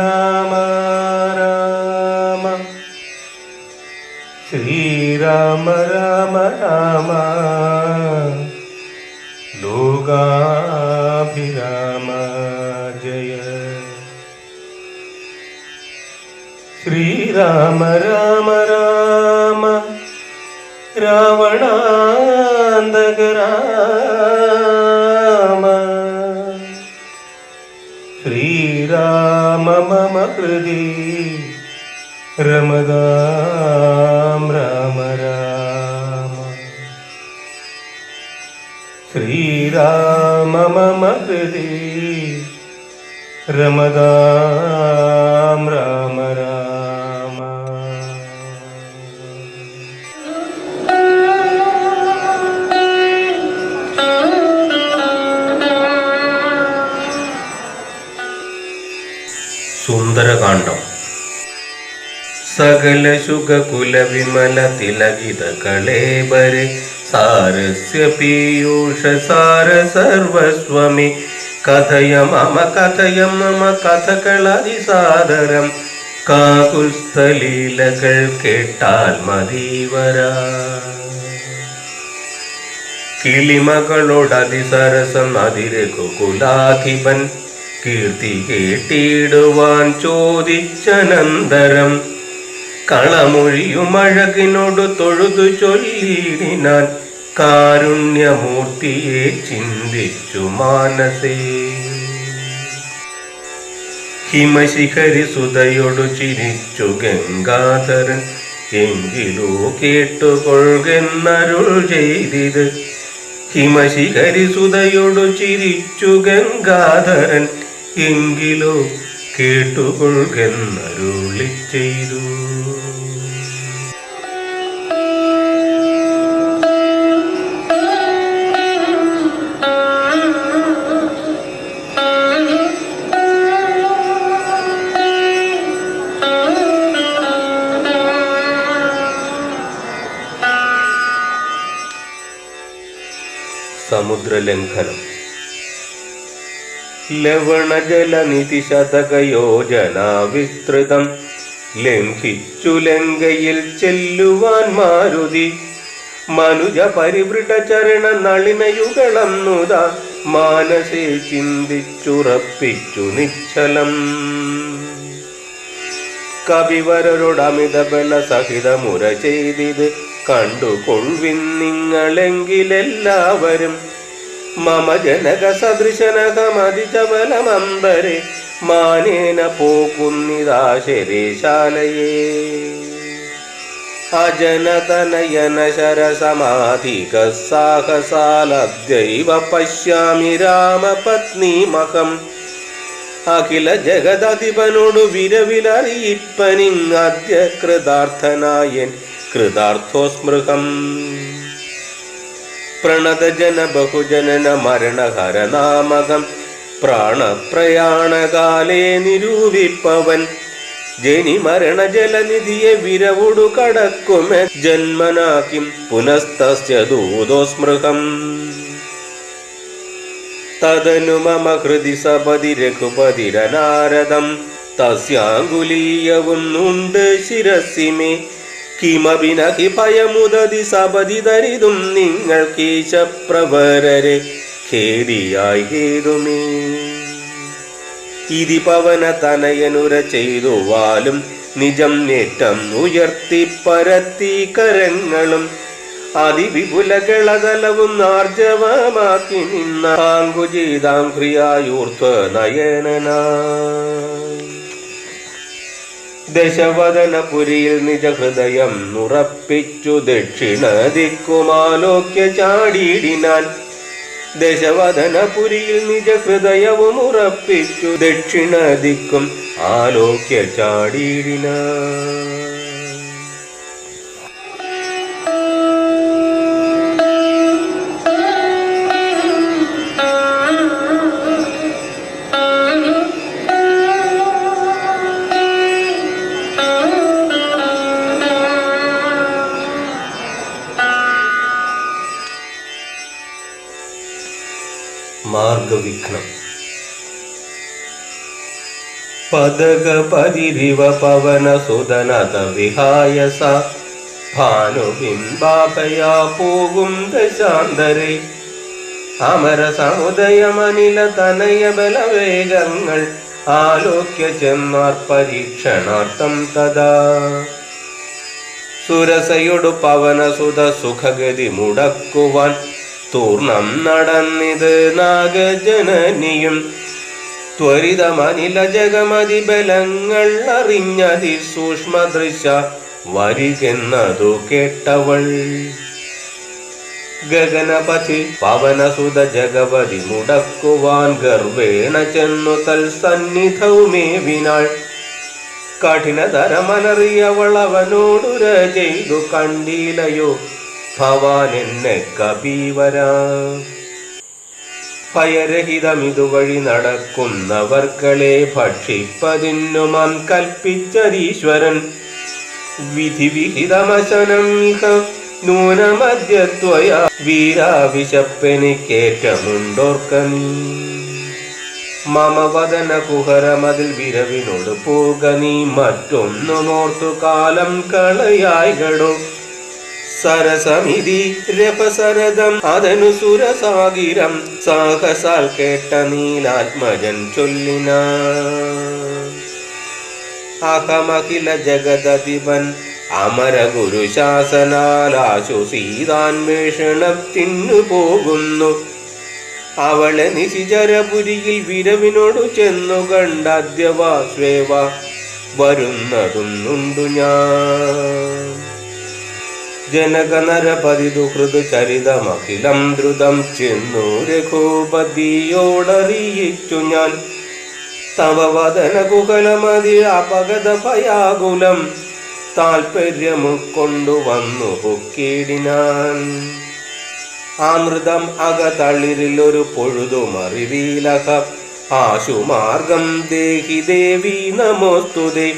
Rama Rama Shri Rama Rama Rama Loga Abhirama Jaya Shri Rama Rama Rama Ravana Andagara ഹൃദി രമതാം Rama Rama Sreerama മമ ഹൃദി രമതാം രാമ രാമ സുന്ദരകാന്ഡം. സകല ശുഖകുല വിമല തിലകിത കളേബരെ സാരസ്യ പീയൂഷ സാര സർവസ്വമി. കഥയ മമ കഥയ മമ കഥകളതിസാദരം കാകുൽസ്ഥലീലകൾ കേട്ടാൽ മതീവരാ കിളിമകളോടതിസരസം അതിരകു കുലാധിപൻ. കീർത്തി കേട്ടിടുവാൻ ചോദിച്ചനന്തരം. കളമൊഴിയുമഴകിനോട് തൊഴുതു ചൊല്ലിടിനാൻ കാരുണ്യമൂർത്തിയെ ചിന്തിച്ചു മാനസേ. ഹിമശിഖരി സുതയോടു ചിരിച്ചു ഗംഗാധരൻ എങ്കിലോ കേട്ടുകൊള്ളുന്നരുൾ ചെയ്തിത്. ഹിമശിഖരി സുതയോടു ചിരിച്ചു ഗംഗാധരൻ എങ്കിലോ കേട്ടുകൊള്ളുന്നരുളി ചെയ്തു. സമുദ്രലംഘനം. ലവണജലനിധി ശതകയോജന വിസ്തൃതം ലംഘിച്ചു ലങ്കയിൽ ചെല്ലുവാൻ മാരുതി. മനുജ പരിവൃട ചരണ നളിനയുകളന്നുത മാനസേ ചിന്തിച്ചുറപ്പിച്ചു നിശ്ചലം. കവിവരരോടമിത ബല സഹിതമുര ചെയ്തിത്. കണ്ടുകൊള്ളിൻ നിങ്ങളെങ്കിലെല്ലാവരും മമ ജനക സദൃശനകമതിചബലമമ്പരെ മാനേന പോകുന്നിതാ ശരീശാലയേ അജനതനയന ശരസമാധിക സാഹസാലദ്യൈവ പശ്യാമി രാമപത്നീമഹം അഖില ജഗദധിപനോടു വിരവിലറിയിപ്പനിങ്ങദ്യ കൃതാർത്ഥനായൻ കൃതാർത്ഥോസ്മൃഹം പ്രണതജന ബഹുജനന മരണഹരനാമകം പ്രാണപ്രയാണകാലേ നിരൂപിപ്പവൻ. ജനി മരണ ജലനിധിയെ വിരവുടു കടക്കുമെ. ജന്മനാക്കിം പുനസ്തസ്യ ദൂതോസ്മൃഹം തദനു മമ ഹൃദി സപതി രഘുപതിരനാരദം തസ്യാങ്കുലീയവും ഉണ്ട് ശിരസിമേ കിമപി നഹി ഭയമുദതി സപതി തരിതും നിങ്ങൾ കീശപ്രവരരെ ഖേദിയായി ഹേതുമേ. ഇതി പവന തനയനുര ചെയ്തു വാലും നിജം നേട്ടം ഉയർത്തി പരത്തി കരങ്ങളും അതിവിപുലകളകലവും ആർജവമാക്കി നിന്ന ക്രിയായൂർത്ത നയനനായി ദശവദനപുരിയിൽ നിജഹൃദയം നുറപ്പിച്ചു ദക്ഷിണ ദിക്കുമാലോക്യ ചാടിയിടിനാൻ. ദശവദനപുരിയിൽ നിജ ഹൃദയവും ഉറപ്പിച്ചു ദക്ഷിണ ദിക്കും ആലോക്യ ചാടിയിടിനാൻ. പദകപതിരിവ പവന സുതനത വിഹായസ. ഭാനുബിംബാഭയാ പോകും ദശാന്തരെ. അമര സമുദയമനില തനയ ബലവേഗങ്ങൾ. ആലോക്യ ചെന്നാർ പരീക്ഷണാർത്ഥം തഥാ. സുരസയൊടു പവനസുത സുഖഗതി മുടക്കുവാൻ തൂർണം നടന്നിത് നാഗജനനിയും ത്വരിതമനില ജഗമതി ബലങ്ങൾ അറിഞ്ഞതി സൂക്ഷ്മദൃശ വരികെന്നതു കേട്ടവൾ. ഗഗനപഥി പവനസുത ജഗവതി മുടക്കുവാൻ ഗർവേണ ചെന്നു തൽ സന്നിധവുമേവിനാൾ കഠിനതരമലറിയവൾ അവനോടുര ചെയ്തു കണ്ടീലയോ ഭവാൻ എന്നെ കബീവരാ ഭയരഹിതമിതുവഴി നടക്കുന്നവർക്കളെ ഭക്ഷിപ്പതിന്നു മാം കൽപ്പിച്ചതീശ്വരൻ. വിധിവിഹിതമശനം ഇഹ നൂനമദ്യത്വയ വീരാവിശപ്പെനിക്കേറ്റമുണ്ടോർക്ക നീ മമ വദന കുഹരമതിൽ വിരവിനോട് പോക നീ മറ്റൊന്നുമോർത്തു കാലം കളയായികടോ സരസമിതി അതനു സുരസാഗിരം സാഹസാൽ കേട്ട നീലാത്മജൻ ചൊല്ലിന അഹമഖില ജഗതധിപൻ അമര ഗുരു ശാസനാലാശു സീതാന്വേഷണത്തിനു പോകുന്നു. അവളെ നിശിചരപുരിയിൽ വിരവിനോടു ചെന്നു കണ്ടദ്യവ ശ്വേവ വരുന്നതും ഞാൻ. ജനകനരപതിതു ചരിതമഖിലം ദ്രുതം ചെന്നു രഘുപതിയോടറിയിച്ചു ഞാൻ. തവ വദന കുഹലമതി അപകത ഭയാകുലം താൽപര്യമുക്കൊണ്ടു വന്നു പൊക്കിടിനാൻ ആമൃതം അകതളിരിൽ ഒരു പൊഴുതുമറിവീലക ആശുമാർഗം ദേഹി ദേവി നമോസ്തുതേ.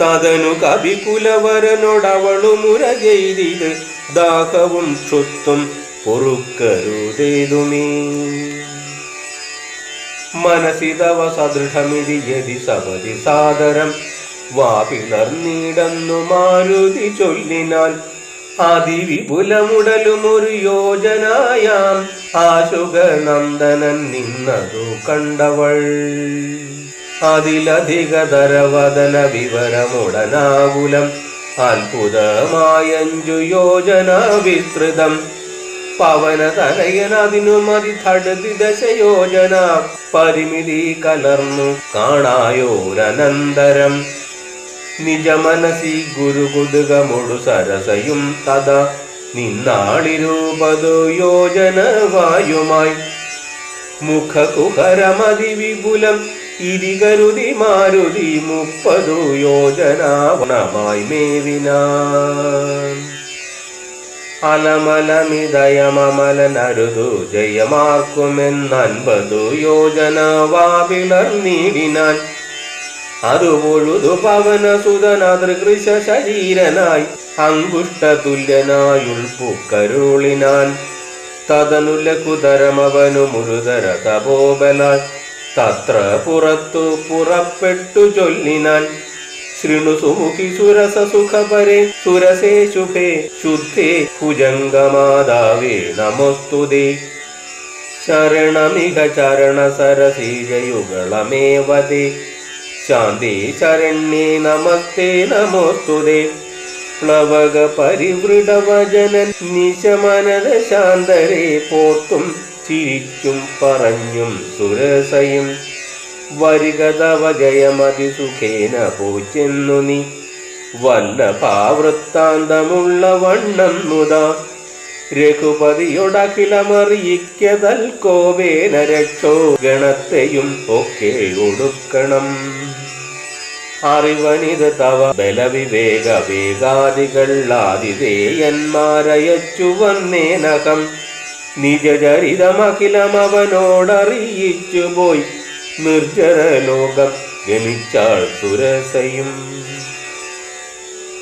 തതനു കവികുലവരനോടവളു മുരകെയ്തിത് ദാഹവും ക്ഷുത്തും പൊറുക്കരുതേതുമേ. മനസിതവ സദൃഢമിതി യതി സവതി സാദരം വാപിളർന്നിടന്നു മാരുതി ചൊല്ലിനാൽ അതിവിപുലമുടലുമൊരു യോജനായാം ആശുഗനന്ദനൻ നിന്നതു കണ്ടവൾ. അതിലധികതരവദന വിവരമുടനാകുലം അത്ഭുതമായഞ്ചു യോജന വിസ്തൃതം പവനതനയനതിനു മതി തടുതി ദശയോജന പരിമിതി കലർന്നു കാണായോരനന്തരം. നിജമനസി ഗുരുകുതുകമൊടു സരസയും തഥ നിന്നാളിരൂപതു യോജന വായുമായി മുഖകുഹരമതി വിപുലം ഇരികരുതി മാരുതി മുപ്പതു യോജനാവണമായി മേവിനാൻ. അലമലമിതയമമലനരുതു ജയമാർക്കുമെന്നൻപതു യോജന വാവിളർ നീടിനാൻ അതു പൊഴുതു പവന സുതനതൃകൃശ ശരീരനായി അങ്കുഷ്ട തുല്യനായുൾപ്പുക്കരുളിനാൻ തതനുല കുതരമവനു മുരുതര തപോബലാൽ തത്ര പുറത്തു പുറപ്പെട്ടു ചൊല്ലിനാൻ. ശൃണു സുമുഖി സുരസ സുഖപരേ സുരസേ ശുഭേ ശുദ്ധേ ഭുജംഗമാതാവേ നമോസ്തുതേ. ശരണമിക ചരണ സരസീജയുകളമേവതേ ശാന്തി ശരണ്യേ നമസ്തേ നമോസ്തുതേ. പ്ലവക പരിവൃഢവചനൻ നിശമനത ശാന്തരെ പോർത്തും ചിരിച്ചും പറഞ്ഞും സുരസയും. വരികതവ ജയമതി സുഖേന പോച്ചെന്നു നീ. വല്ലഭാവൃത്താന്തമുള്ള വണ്ണം മുത രക്ഷോ ഗണത്തെയും ഒക്കെ ഒടുക്കണം. അറിവനിത് തവ ബലവിവേക വേഗാദികൾ ആതിഥേയന്മാരയച്ചു വന്നേനകം. നിജചരിതമഖിലം അവനോടറിയിച്ചു പോയി നിർജരലോകം ഗമിച്ചാൾ സുരസയും.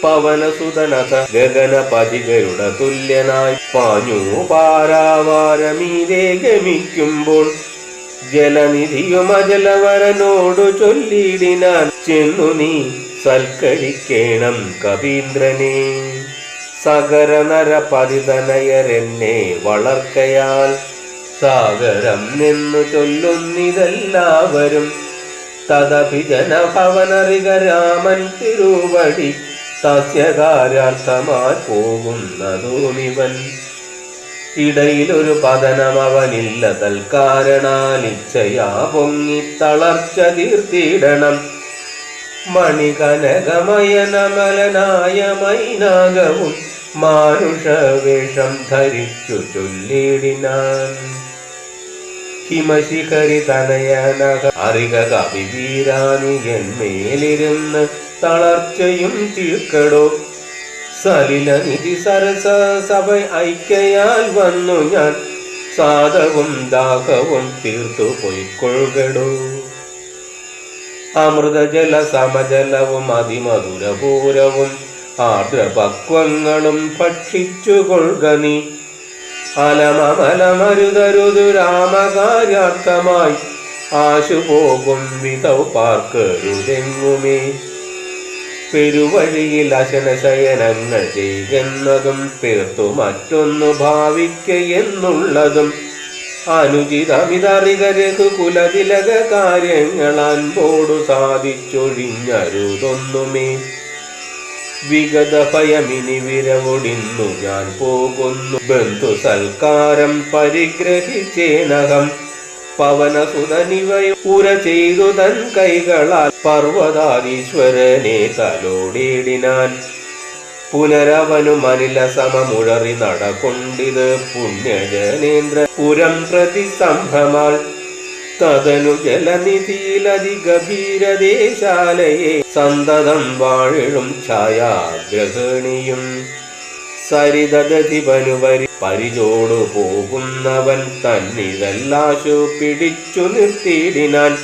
പവനസുതനത ഗഗനപതികരുടെ തുല്യനായി പാഞ്ഞു പാരാവാരമീരേ ഗമിക്കുമ്പോൾ ജലനിധിയും അജലവരനോടു ചൊല്ലിയിടിനാൻ ചെന്നു നീ സൽക്കരിക്കേണം കവീന്ദ്രനെ. സകര നരപതിതനയരെന്നെ വളർക്കയാൽ സാഗരം നിന്നു ചൊല്ലുന്നിതെല്ലാവരും. തദഭിജന ഭവനറിക രാമൻ തിരുവടി തസ്യകാര്യാർത്ഥമായി പോകുന്നതുമിവൻ ഇടയിലൊരു പതനം അവനില്ല തൽക്കാരണാലിച്ഛയാ പൊങ്ങി തളർച്ച തീർത്തിടണം. മണികനകമയനമലനായ മൈനാകവും മാനുഷവേഷം ധരിച്ചു ചൊല്ലിടിനാൻ. ഹിമശിഖരി തനയനക അറിക കവിവീരാനി എന്മേലിരുന്ന് തളർച്ചയും തീർക്കടോ. സലില നിധി സരസ സഭ ഐക്യയാൽ വന്നു ഞാൻ. സാധവും ദാഹവും തീർത്തു പൊയ്ക്കൊഴുകടോ അമൃതജല സമജലവും അതിമധുരപൂരവും ആർദ്രപക്വങ്ങളും ഭക്ഷിച്ചു കൊള്ളുക നീ. അലമമലമരുതരുതു രാമകാര്യാർത്ഥമായി ആശുപോകും വിധ പാർക്കരുതെങ്ങുമേ. പെരുവഴിയിൽ അശനശയനങ്ങൾ ചെയ്യുന്നതും തീർത്തു മറ്റൊന്നു ഭാവിക്കയെന്നുള്ളതും അനുചിതമിതറിക കുലതിലക കാര്യങ്ങൾ അൻപോടു സാധിച്ചൊഴിഞ്ഞരുതൊന്നുമേ. വിഗത ഭയമിനി വിരവൊടിന്നു. ഞാൻ പോകുന്നു ബന്ധു സൽക്കാരം പരിഗ്രഹിച്ചേനകം. പവനസുതനിവയ ഉര ചെയ്തു തൻ കൈകളാൽ പർവതാദീശ്വരനെ തലോടിയിടിനാൻ. പുനരവനു മനില സമമുഴറി നടകൊണ്ടിത് പുണ്യജനേന്ദ്ര പുരം പ്രതിസംഭമാൾ തതനു ജലനിധിയിലതിഗഭീരദേശാലയെ സന്തതം വാഴും ഛായാഗ്രഹണിയും. സരിതദധിപനു വരി പരിചോടു പോകുന്നവൻ തന്നിതല്ലാശു പിടിച്ചു നിർത്തിയിടിനാൻ.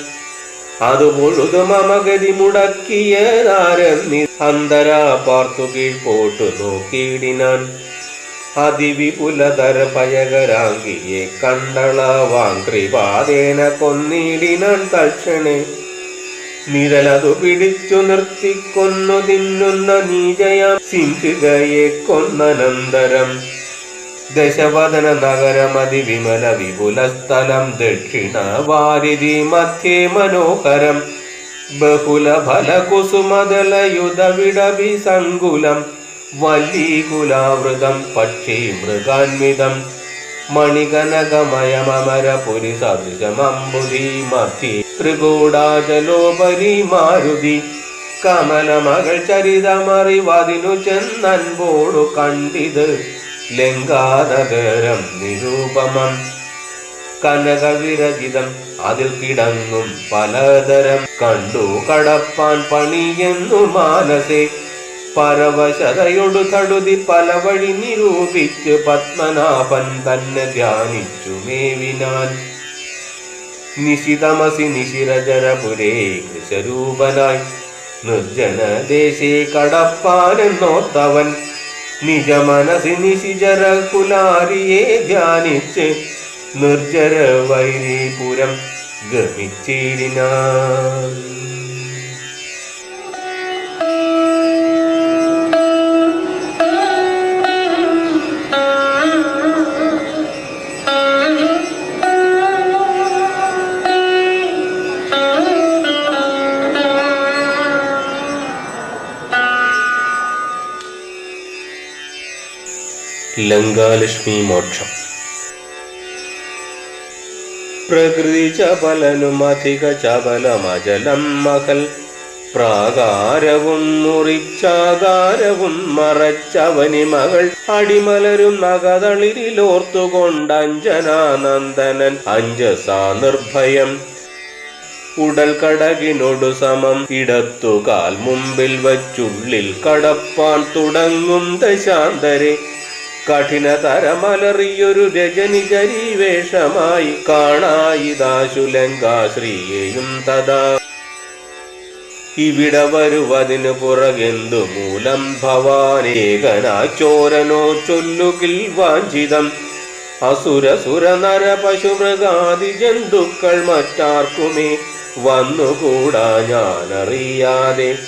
അത് പൊഴുതു മമഗതി മുടക്കിയതാരെന്നി അന്തരാ പാർത്തു കീഴ്പോട്ടു നോക്കിയിടിനാൻ. അതിവിപുലതര പയകരാങ്കിയെ കണ്ടളവാങ്കൃപാതേന കൊന്നിടിനാൻ തക്ഷണേ നിഴലതു പിടിച്ചു നിർത്തിക്കൊന്നു തിന്നുന്ന നീജയാം സിംഹികയെ കൊന്നനന്തരം. ദശവദന നഗരമതി വിമല വിപുല സ്ഥലം ദക്ഷിണ വാരിധി മധ്യേ മനോഹരം. ബഹുല ഫല കുസുമദലയുധ വിടവി സങ്കുലം വല്ലീകുലാവൃതം പക്ഷി മൃഗാൻവിതം. മണികനകമയമരപുരി സദൃശമമ്പുധി മധ്യേ ത്രികൂടാചലോപരി മാരുതി കമലമകൾ ചരിതമറിവതിനു ചെന്നൻപോടു കണ്ടിത്. ലങ്കാതകരം നിരൂപമം. കനകവിരചിതം അതിൽ കിടന്നും പലതരം. കണ്ടു കടപ്പാൻ പണിയെന്നു മാനസേ. പരവശതയൊടു തടുതി പല വഴി നിരൂപിച്ച് പത്മനാഭൻ തന്നെ ധ്യാനിച്ചു മേവിനാൻ നിശിതമസി നിശിരജരപുരേ കൃശരൂപനായി നിർജന ദേശേ കടപ്പാനെന്നോത്തവൻ നിജ മനസി നിശിജര കുലാരിയെ ധ്യാനിച്ച് നിർജര വൈരീപുരം ഗമിച്ചിടിനാൻ ലങ്കാലക്ഷ്മി മോക്ഷം പ്രകൃതി ചപലനും അധിക ചപലമജലം മകൾ. പ്രാകാരവും മുറിച്ചാകാരവും മറച്ചവനി മകൾ. അടിമലരും നഗതളിരിലോർത്തുകൊണ്ടഞ്ജനാനന്ദനൻ അഞ്ജസാ നിർഭയം. ഉടൽ കടകിനോടു സമം. ഇടത്തുകാൽ മുമ്പിൽ വച്ചുള്ളിൽ കടപ്പാൻ തുടങ്ങും ദശാന്തരെ. കഠിനതരമലറിയൊരു രജനി ജരീവേഷമായി കാണായിതാശുലങ്കാശ്രീയെയും തഥാ. ഇവിടെ വരുവതിനു പുറകെന്തു മൂലം ഭവാനേകനാ ചോരനോ ചൊല്ലുകിൽ വാഞ്ചിതം. അസുരസുര നര പശു മൃഗാദി ജന്തുക്കൾ മറ്റാർക്കുമേ വന്നുകൂടാ ഞാനറിയാതെ.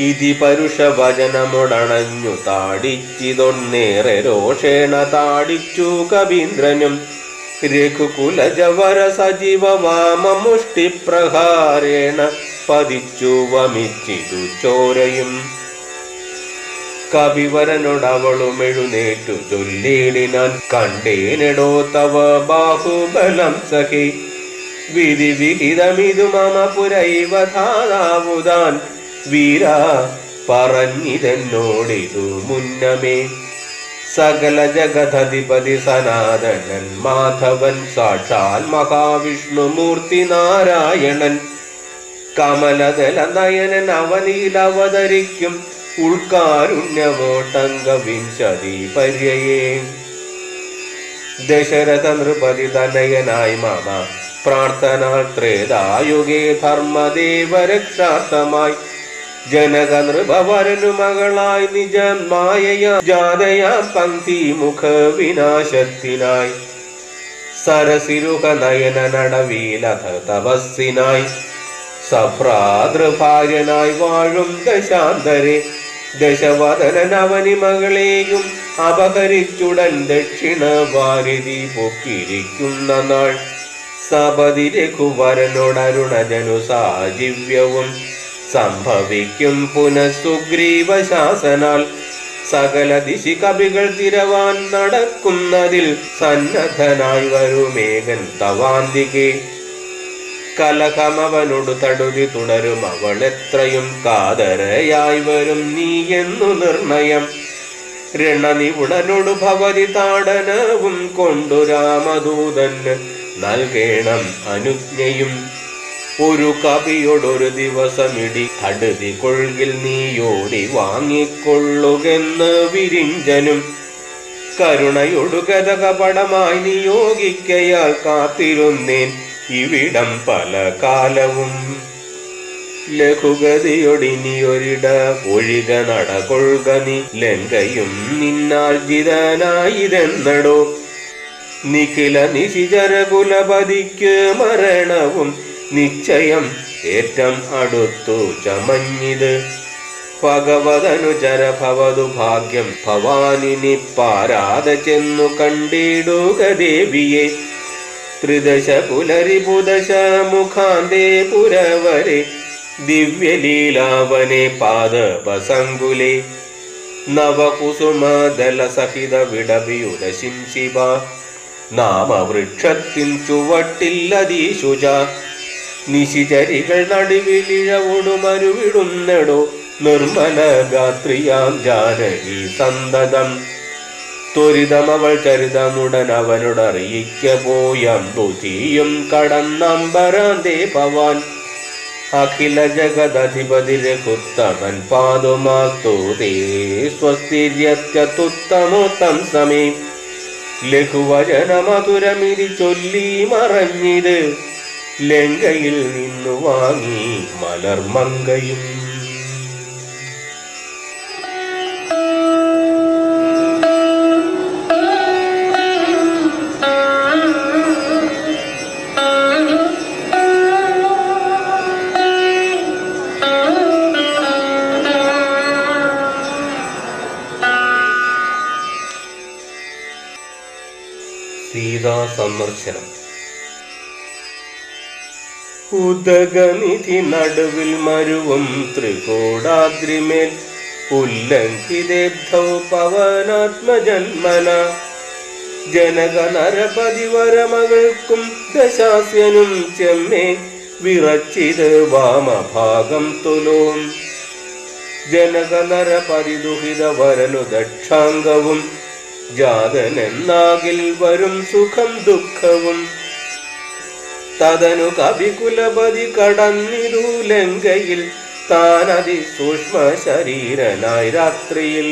ഇതി പരുഷവചനമുടണഞ്ഞു താടിച്ചിതൊന്നേറെ രോഷേണ താടിച്ചു കവീന്ദ്രനും. രഘുകുലജവര സജീവ വാമമുഷ്ടിപ്രഹാരേണ പതിച്ചു വമിച്ചിതു ചോരയും. കവിവരനോടവളും എഴുന്നേറ്റു ചൊല്ലിടിനാൻ കണ്ടേനെടോ തവ ബാഹുബലം സഖി. വിധി വിഹിതമിതു മമ പുരൈവധാതാവുതാൻ വീര പറഞ്ഞിതെന്നോടിതു മുന്നമേ. സകല ജഗതധിപതി സനാതനൻ മാധവൻ സാക്ഷാൽ മഹാവിഷ്ണു മൂർത്തി നാരായണൻ. കമലതല നയനൻ അവനിയിൽ അവതരിക്കും ഉൾക്കാരുണ്യമോട്ടങ്ക പര്യയേ ദശരഥ നൃപതി തനയനായി മാമ. പ്രാർത്ഥനാ ത്രേതായുഗേ ധർമ്മദേവരക്ഷാർത്ഥമായി. നൃപവരനു മകളായി നിജം മായയ ജാതയ പന്തി മുഖ വിനാശത്തിനായി. സരസിരുഹ നയന നടവീലഥ തപസ്സിനായി. സഭ്രാതൃഭാര്യനായി വാഴും ദശാന്തരെ. ദശവദനൻ അവനി മകളെയും അപഹരിച്ചുടൻ ദക്ഷിണ ഭാരതി പൊക്കിരിക്കുന്ന നാൾ. സപതി രഘുവരനോടരുണജനു സാജീവ്യവും സംഭവിക്കും പുനഃസുഗ്രീവ ശാസനാൽ സകല ദിശി കവികൾ തിരവാൻ നടക്കുന്നതിൽ സന്നദ്ധനായി വരുമേകൻ തവാന്തികെ. കലഹമവനോട് തടുതി തുടരും അവൾ എത്രയും കാതരയായി വരും നീ എന്നു നിർണയം. രണനിപുണനോട് ഭവതി താടനവും കൊണ്ടു രാമദൂതന് നൽകേണം അനുജ്ഞയും. ഒരു കവിയോടൊരു ദിവസമിടി അടുതി കൊഴുകിൽ നീയോടി വാങ്ങിക്കൊള്ളുകെന്ന് വിരിഞ്ചനും. കരുണയൊടു ഗതകപടമായി നിയോഗിക്കയാൽ കാത്തിരുന്നേൻ ഇവിടം പല കാലവും. ലഘുഗതിയൊടിനിയൊരിട ഒഴിക നടകൊഴുക നീ ലങ്കയും നിന്നാർജിതനായിതെന്നടോ. നിഖില നിശിചര കുലപതിക്ക് മരണവും നിശ്ചയം ഏറ്റം അടുത്തു ചമഞ്ഞിത്. ഭഗവതനുചര ഭവതു ഭാഗ്യം ഭവാനിനി പാരാതെ ചെന്നു കണ്ടിടുക ദേവിയെ. ത്രിദശ പുലരി പുദശ മുഖാന്തേ പുരവരെ ദിവ്യലീലാവനെ പാദപസങ്കുലെ. നവകുസുമദല സഹിത വിടവിയുത ശിംശിവ നാമവൃക്ഷത്തിൻ ചുവട്ടില്ലതീശുജ നിശിചരികൾ നടുവിലിഴവോടു മരുവിടുന്നെടോ നിർമ്മല ഗാത്രിയാം ജാനകി സന്തതം. ത്വരിതമവൾ ചരിതമുടൻ അവനോടറിയിക്ക പോയം ബുദ്ധിയും കടന്നമ്പരാന്തേ ഭവാൻ. അഖില ജഗദധിപതി രഘുത്തമൻ പാതുമാസ്തു തേ സ്വസ്ഥിര്യത്യുത്തമോത്തം സമേ. ലഘുവചന മധുരമിരി ചൊല്ലി മറഞ്ഞിത് ലങ്കയിൽ നിന്നു വാങ്ങി മലർമങ്കയും സീതാ സന്ദർശനം ഉദകനിധി നടുവിൽ മരുവും ത്രികോടാദ്രിമേൽ ഉല്ലംഘിതേബ്ധൗ പവനാത്മജന്മന. ജനക നരപതിവരമകൾക്കും ദശാസ്യനും ചെമ്മേ വിറച്ചിത് വാമഭാഗം തുലോം. ജനക നരപരിദുഹിത വരനു ദക്ഷാംഗവും ജാതനെന്നാകിൽ വരും സുഖം ദുഃഖവും. തതനു കവികുലപതി കടന്നിരു ലങ്കയിൽ താനതി സൂക്ഷ്മ ശരീരനായി രാത്രിയിൽ.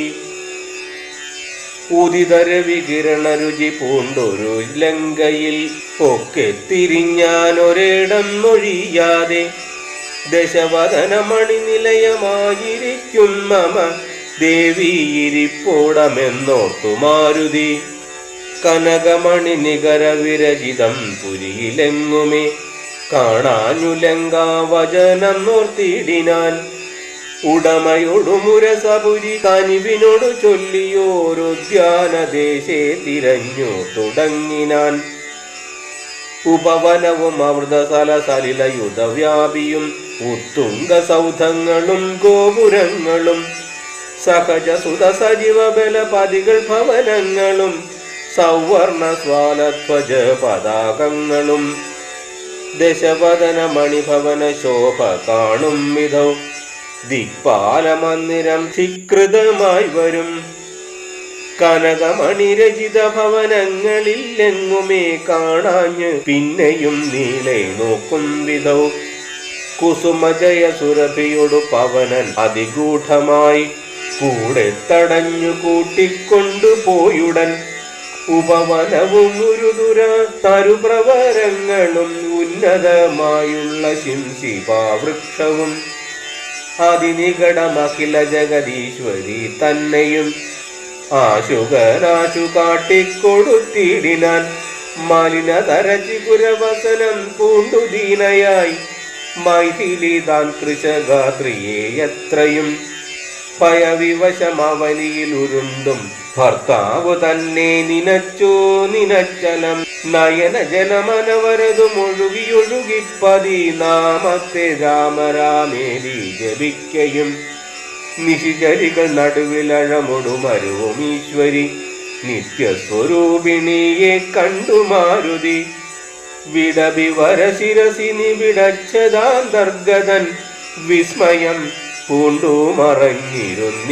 ഉദിതര വികിരണ രുചി പൂണ്ടൊരു ലങ്കയിൽ ഒക്കെ തിരിഞ്ഞാൻ ഒരിടം നൊഴിയാതെ ദശവദനമണി നിലയമായിരിക്കും മമ ദേവീയിരിപ്പോടമെന്നോർത്തു മാരുതി കനകമണി നികര വിരചിതം പുരിയിലെങ്ങുമേ? നോർത്തിയിടിനാൽ ഉടമയോടു മുരസപുരി കനിവിനോടു ചൊല്ലിയോരുദ്യാനദേശേ തിരഞ്ഞു തുടങ്ങിനാൻ. ഉപവനവും അമൃതസല സലിലയുധവ്യാപിയും ഉത്തുംഗ സൗധങ്ങളും ഗോപുരങ്ങളും സഹജ സുത സജീവ ബലപതികൾ ഭവനങ്ങളും സൗവർണ സ്വാനധ്വജ പതാകങ്ങളും ദശവദന മണിഭവന ശോഭ കാണും വിധൗ ദിക്പാലമന്ദിരം ധികൃതമായി വരും. കനകമണിരചിത ഭവനങ്ങളില്ലെങ്ങുമേ കാണാഞ്ഞ് പിന്നെയും നീളെ നോക്കും വിധൗ. കുസുമജയ സുരഭിയോടു പവനൻ അതിഗൂഢമായി. കൂടെ തടഞ്ഞു കൂട്ടിക്കൊണ്ടുപോയുടൻ ഉപവനവും ഗുരുതുര തരുപ്രവരങ്ങളും ഉന്നതമായുള്ള ശിംശിപാവൃക്ഷവും. അതിനികടമഖില ജഗദീശ്വരി തന്നെയും ആശുകനാശു കാട്ടിക്കൊടുത്തിടിനാൻ മലിനതരചിപുരവസനം പൂണ്ടു ദീനയായി. മൈഥിലി താൻ കൃഷകാത്രിയെ എത്രയും ഭയവിവശമവനിയിൽ ഉരുണ്ടും ഭർത്താവ് തന്നെ നിനച്ചോ നിനച്ചലം നയന ജലമനവരതും ഒഴുകിയൊഴുകിപ്പതി നാമത്തെ രാമരാമേരി ജപിക്കയും നിശിചരികൾ നടുവിലഴമൊടുമരുവും ഈശ്വരി നിത്യസ്വരൂപിണിയെ കണ്ടു മാരുതി വിടബിവര ശിരസിനി വിടച്ചതാന്തർഗതൻ വിസ്മയം പൂണ്ടു മറഞ്ഞിരുന്നിടിനാൻ.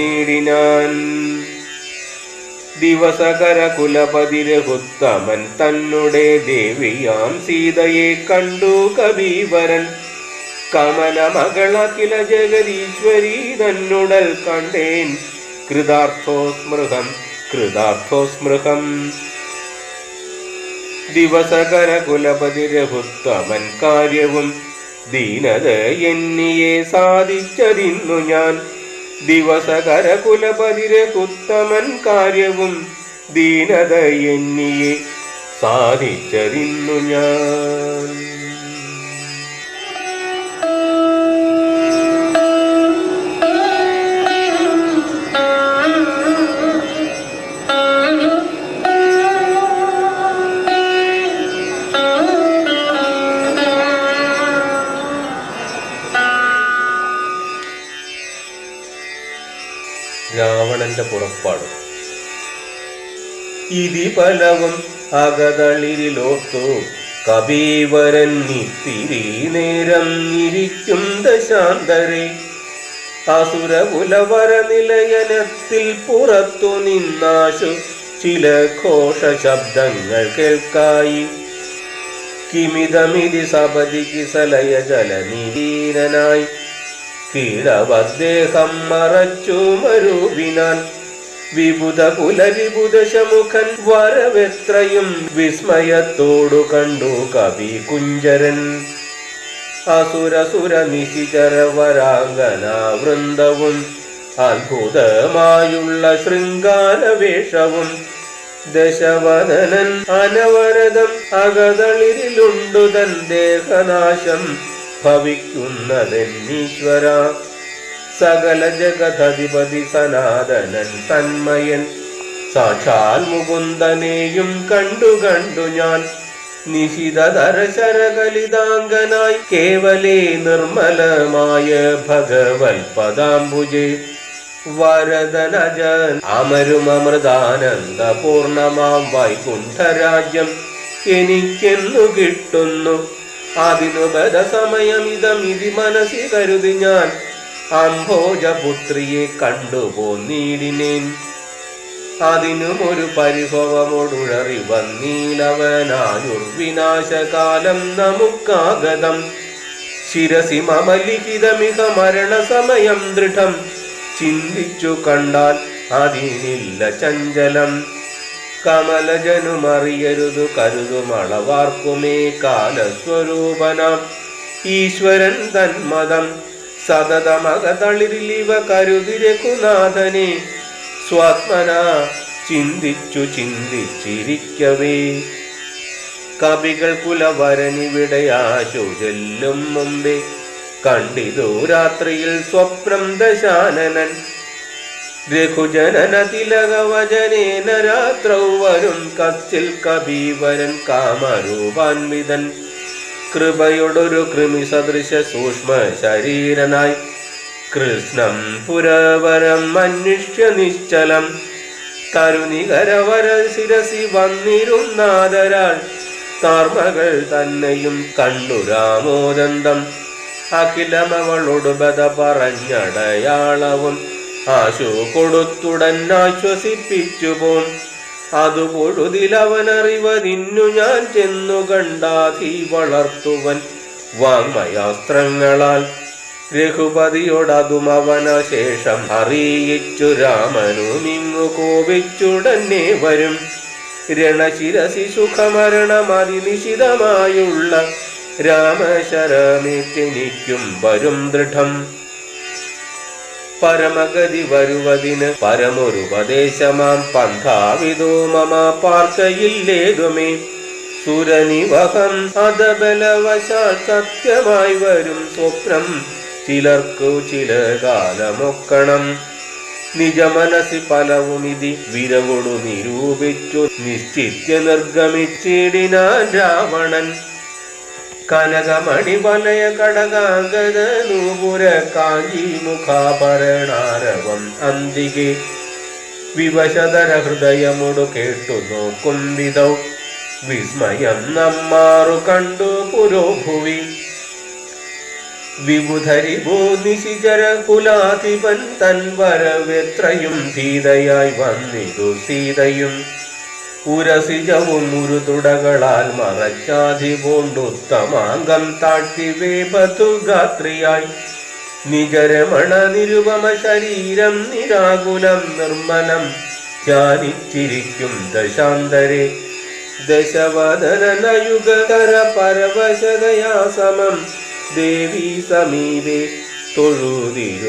ദിവസകര കുലപതിരഹുത്തമൻ തന്നെ ദേവിയാം സീതയെ കണ്ടു കബീവരൻ കമലമകളഖില ജഗദീശ്വരി തന്നുടൽ കണ്ടേൻ. കൃതാർത്ഥോസ്മൃഹം കൃതാർത്ഥോസ്മൃഹം. ദിവസകര കുലപതിരഹുത്തമൻ കാര്യവും ദീനത എന്നിയെ സാധിച്ചതിന്നു ഞാൻ. ദിവസകര കുലപതി രഘുത്തമൻ കാര്യവും ദീനത എന്നിയെ സാധിച്ചതിന്നു ഞാൻ. രാവണന്റെ പുറപ്പാട്. ഇതി ഫലവും അകതളിരിലോർത്തു കബീവരൻ നിത്തിരി നേരം ഇരിക്കും ദശാന്തരെ. അസുരകുലവര നിലയനത്തിൽ പുറത്തു നിന്നാശു ചില ഘോഷ ശബ്ദങ്ങൾ കേൾക്കായി. കിമിതമിതി സപതി കിസലയ ജലനിരീരനായി കീഴവദ്ദേഹം മറച്ചു മരുവിനാൻ വിബുധ കുലവിബുധശമുഖൻ വരവെത്രയും വിസ്മയത്തോടു കണ്ടു കവി കുഞ്ചരൻ. അസുരസുര നിശിചര വരാംഗന വൃന്ദവും അത്ഭുതമായുള്ള ശൃംഗാരവേഷവും ദശവദനൻ അനവരതം അകതളിരിലുണ്ടു തൻ ദേഹനാശം ഭവിക്കുന്നതെന്നീശ്വര സകല ജഗതധിപതി സനാതനൻ തന്മയൻ. സാക്ഷാൽ മുകുന്ദനെയും കണ്ടു കണ്ടു ഞാൻ. നിശിതധര ശരകലിതാംഗനായി കേവലേ നിർമ്മലമായ ഭഗവൽ പദാംബുജേ വരദനജൻ അമരുമൃതാനന്ദ പൂർണമാം വൈകുണ്ഠരാജ്യം എനിക്കെന്നു കിട്ടുന്നു. അതിനു സമയമിതമിതി സമയമിതം ഇതി മനസ്സി കരുതി ഞാൻ. അംഭോജപുത്രിയെ കണ്ടുപോന്നീടിനേൻ അതിനും ഒരു പരിഭവമൊടുഴറി വന്നീലവനായുർവിനാശകാലം നമുക്കാഗതം. ശിരസി മമലിഖിതമിക മരണസമയം ദൃഢം. ചിന്തിച്ചു കണ്ടാൽ അതിനില്ല ചഞ്ചലം. കമലജനുമറിയരുതു കരുതുമളവാർക്കുമേ കാലസ്വരൂപനാം. ഈശ്വരൻ തന്മതം സതതമകതളിരിലിവ കരുതിരക്കുനാഥനെ സ്വാത്മന ചിന്തിച്ചു ചിന്തിച്ചിരിക്കവേ. കവികൾ കുലവരനിവിടെ ആശു ചെല്ലും മുമ്പേ. കണ്ടിതു രാത്രിയിൽ സ്വപ്നം ദശാനനൻ രഘുജനന തിലകവചനേന രാത്രൗ വരും കത്തിൽ കബീവരൻ കാമരൂപാൻവിതൻ കൃപയോടൊരു കൃമി സദൃശ സൂക്ഷ്മ ശരീരനായി. കൃഷ്ണം പുരവരം അന്വേഷ്യ നിശ്ചലം. തരുനികരവര ശിരസി വന്നിരുന്നാദരാൾ താർമകൾ തന്നെയും കണ്ടു രാമോദന്തം. അഖിലമവളോട് പറഞ്ഞടയാളവും. ആശു കൊടുത്തുടൻ ആശ്വസിപ്പിച്ചു പോം അതു പൊഴുതിലവനറിവതിന്നു ഞാൻ ചെന്നു കണ്ടാതി വളർത്തുവൻ വാങ്മയാസ്ത്രങ്ങളാൽ. രഘുപതിയോടതും അവനശേഷം അറിയിച്ചു രാമനുമിങ്ങു കോപിച്ചുടനെ വരും. രണശിരസി സുഖമരണമതിനിശിതമായുള്ള രാമശരമേറ്റെനിക്കും വരും ദൃഢം. പരമഗതി വരുവതിന് പരമൊരുപദേശമാം പന്ഥാവിതോ മമ പാർക്കയില്ലേതുമേ സുരനിവഹം അതബലവശാൽ സത്യമായി വരും സ്വപ്നം. ചിലർക്കു ചില കാലമൊക്കണം. നിജമനസി ഇതി വിരവൊടു നിരൂപിച്ചു. നിശ്ചിത്യ നിർഗമിച്ചിടിനാൻ രാവണൻ കടകാംഗത നൂപുര കാഞ്ചി മുഖാഭരണാരവം അന്തികെ. വിവശതര ഹൃദയമൊടു കേട്ടു നോക്കും വിധൗ. വിസ്മയം നമ്മാറു കണ്ടു പുരോഭുവി. വിബുധരിഭൂ നിശിചര കുലാധിപൻ തൻ വരവെത്രയും ഭീതയായി വന്നിതു സീതയും. ഉരസിജവും ഒരു തുടകളാൽ മറച്ചാതി പോണ്ടുത്തമാങ്കം താഴ്ത്തി വേപതുഗാത്രിയായി. നിജരമണ നിരുപമ ശരീരം നിരാകുലം നിർമ്മലം ധ്യാനിച്ചിരിക്കും ദശാന്തരെ. ദശവദനയുഗതര പരവശതയാ സമം ദേവി സമീപേ തൊഴുതിരുന്നിടിനാൻ